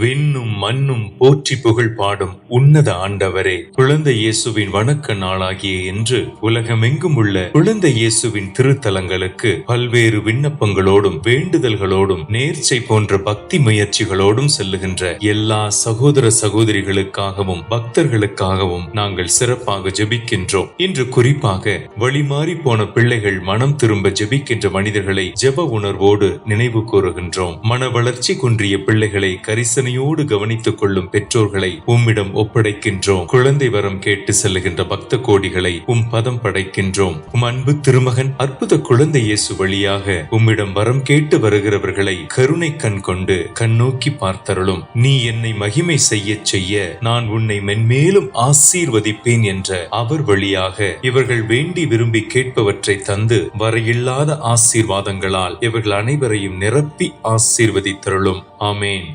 விண்ணும் மண்ணும் போற்றி புகழ் பாடும் உன்னத ஆண்டவரே குழந்தை இயேசுவின் வணக்க நாளாகிய என்று உலகமெங்கும் உள்ள குழந்தை இயேசுவின் திருத்தலங்களுக்கு பல்வேறு விண்ணப்பங்களோடும் வேண்டுதல்களோடும் நேர்ச்சை போன்ற பக்தி முயற்சிகளோடும் செல்லுகின்ற எல்லா சகோதர சகோதரிகளுக்காகவும் பக்தர்களுக்காகவும் நாங்கள் சிறப்பாக ஜெபிக்கின்றோம். இன்று குறிப்பாக வழிமாறி போன பிள்ளைகள் மனம் திரும்ப ஜெபிக்கின்ற மனிதர்களை ஜெப உணர்வோடு நினைவு கூறுகின்றோம். மன வளர்ச்சி குன்றிய பிள்ளைகளை கரிசனை கருணையோடு கவனித்துக் கொள்ளும் பெற்றோர்களை உம்மிடம் ஒப்படைக்கின்றோம். குழந்தை வரம் கேட்டு செல்லுகின்ற பக்த கோடிகளை உம் பதம் படைக்கின்றோம். உம் அன்பு திருமகன் அற்புத குழந்தை இயேசு வழியாக உம்மிடம் வரம் கேட்டு வருகிறவர்களை கருணை கண் கொண்டு கண்ணோக்கி பார்த்தருளும். நீ என்னை மகிமை செய்யச் செய்ய நான் உன்னை மென்மேலும் ஆசீர்வதிப்பேன் என்ற அவர் வழியாக இவர்கள் வேண்டி விரும்பி கேட்பவற்றை தந்து வரையில்லாத ஆசீர்வாதங்களால் இவர்கள் அனைவரையும் நிரப்பி ஆசீர்வதித்தருளும். ஆமேன்.